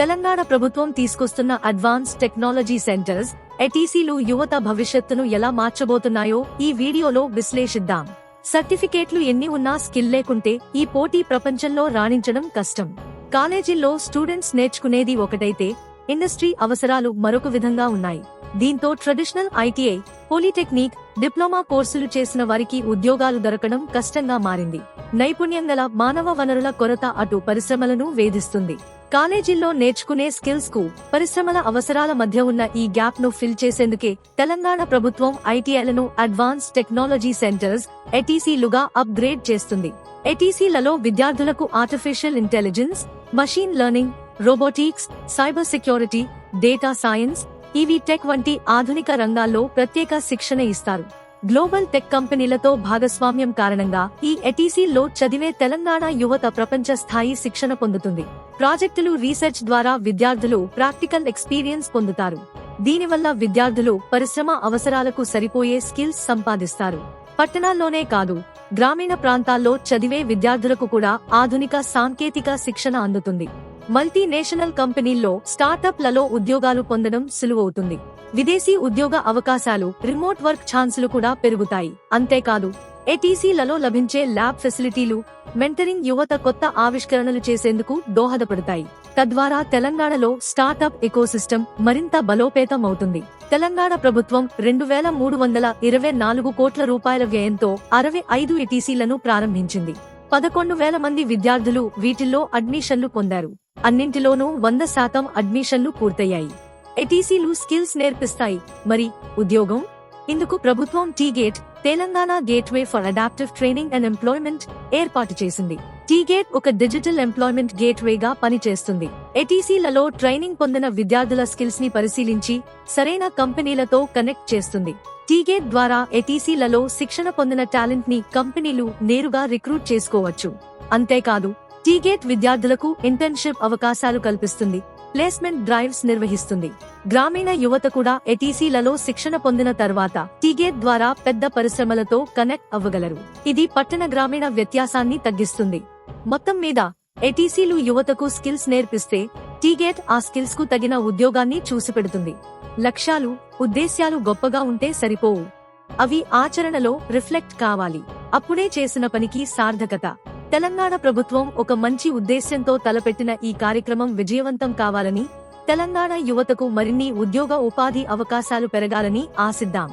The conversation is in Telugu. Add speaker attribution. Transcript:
Speaker 1: తెలంగాణ ప్రభుత్వం తీసుకొస్తున్న అడ్వాన్స్ టెక్నాలజీ సెంటర్స్ ఎటీసీలు యువత భవిష్యత్తును ఎలా మార్చబోతున్నాయో ఈ వీడియోలో విశ్లేషిద్దాం. సర్టిఫికేట్లు ఎన్ని ఉన్నా స్కిల్ లేకుంటే ఈ పోటీ ప్రపంచంలో రాణించడం కష్టం. కాలేజీల్లో స్టూడెంట్స్ నేర్చుకునేది ఒకటైతే ఇండస్ట్రీ అవసరాలు మరొక విధంగా ఉన్నాయి. దీంతో ట్రెడిషనల్ ఐటీఐ పాలిటెక్నిక్ డిప్లొమా కోర్సులు చేసిన వారికి ఉద్యోగాలు దొరకడం కష్టంగా మారింది. నైపుణ్యం గల మానవ వనరుల కొరత అటు పరిశ్రమలను వేధిస్తుంది. కాలేజీల్లో నేర్చుకునే స్కిల్స్కు పరిశ్రమల అవసరాల మధ్య ఉన్న ఈ గ్యాప్ను ఫిల్ చేసేందుకే తెలంగాణ ప్రభుత్వం ఐటీఐలను అడ్వాన్స్ టెక్నాలజీ సెంటర్స్ ఎటీసీలుగా అప్గ్రేడ్ చేస్తుంది. ఎటీసీలలో విద్యార్థులకు artificial intelligence machine learning robotics cyber security data science EV tech వంటి ఆధునిక రంగాల్లో ప్రత్యేక శిక్షణ ఇస్తారు. గ్లోబల్ టెక్ కంపెనీలతో భాగస్వామ్యం కారణంగా ఈ ఎటీసీల్లో చదివే తెలంగాణ యువత ప్రపంచ స్థాయి శిక్షణ పొందుతుంది. ప్రాజెక్టులు రీసెర్చ్ ద్వారా విద్యార్థులు ప్రాక్టికల్ ఎక్స్పీరియన్స్ పొందుతారు. దీనివల్ల విద్యార్థులు పరిశ్రమ అవసరాలకు సరిపోయే స్కిల్స్ సంపాదిస్తారు. పట్టణాల్లోనే కాదు గ్రామీణ ప్రాంతాల్లో చదివే విద్యార్థులకు కూడా ఆధునిక సాంకేతిక శిక్షణ అందుతుంది. మల్టీనేషనల్ కంపెనీల్లో స్టార్టప్లలో ఉద్యోగాలు పొందడం సులువవుతుంది. విదేశీ ఉద్యోగ అవకాశాలు రిమోట్ వర్క్ ఛాన్సులు కూడా పెరుగుతాయి. అంతేకాదు ఏటీసీలలో లభించే ల్యాబ్ ఫెసిలిటీలు మెంటరింగ్ యువత కొత్త ఆవిష్కరణలు చేసేందుకు దోహదపడతాయి. తద్వారా తెలంగాణలో స్టార్టప్ ఎకోసిస్టమ్ మరింత బలోపేతం అవుతుంది తెలంగాణ ప్రభుత్వం రెండు వేల మూడు వందల ఇరవై నాలుగు కోట్ల రూపాయల వ్యయంతో అరవై ఐదు ఎటీసీలను ప్రారంభించింది. పదకొండు వేల మంది విద్యార్థులు వీటిల్లో అడ్మిషన్లు పొందారు. అన్నింటిలోనూ వంద శాతం అడ్మిషన్లు పూర్తయ్యాయి. ఎటీసీలు స్కిల్స్ నేర్పిస్తాయి. మరి ఉద్యోగం? ఇందుకు ప్రభుత్వం T gate Telangana gateway for adaptive training and employment ఏర్పాటు చేసింది. టీ గేట్ ఒక డిజిటల్ ఎంప్లాయ్మెంట్ గేట్వేగా పనిచేస్తుంది. ఎటీసీలలో ట్రైనింగ్ పొందిన విద్యార్థుల స్కిల్స్ని పరిశీలించి సరైన కంపెనీలతో కనెక్ట్ చేస్తుంది. టీగేట్ ద్వారా ఎటీసీలలో శిక్షణ పొందిన టాలెంట్ని కంపెనీలు నేరుగా రిక్రూట్ చేసుకోవచ్చు. అంతేకాదు టీగేట్ విద్యార్థులకు ఇంటర్న్షిప్ అవకాశాలు కల్పిస్తుంది ప్లేస్మెంట్ డ్రైవ్స్ నిర్వహిస్తుంది. గ్రామీణ యువత కూడా ఎటీసీలలో శిక్షణ పొందిన తర్వాత టీగేట్ ద్వారా పెద్ద పరిశ్రమలతో కనెక్ట్ అవ్వగలరు. ఇది పట్టణ గ్రామీణ వ్యత్యాసాన్ని తగ్గిస్తుంది. మొత్తం మీద ఎటీసీలు యువతకు స్కిల్స్ నేర్పిస్తే టీగేట్ ఆ స్కిల్స్కు తగిన ఉద్యోగాన్ని చూసిపెడుతుంది. లక్ష్యాలు ఉద్దేశ్యాలు గొప్పగా ఉంటే సరిపోవు. అవి ఆచరణలో రిఫ్లెక్ట్ కావాలి. అప్పుడే చేసిన పనికి సార్థకత. తెలంగాణ ప్రభుత్వం ఒక మంచి ఉద్దేశ్యంతో తలపెట్టిన ఈ కార్యక్రమం విజయవంతం కావాలని తెలంగాణ యువతకు మరిన్ని ఉద్యోగ ఉపాధి అవకాశాలు పెరగాలని ఆశిద్దాం.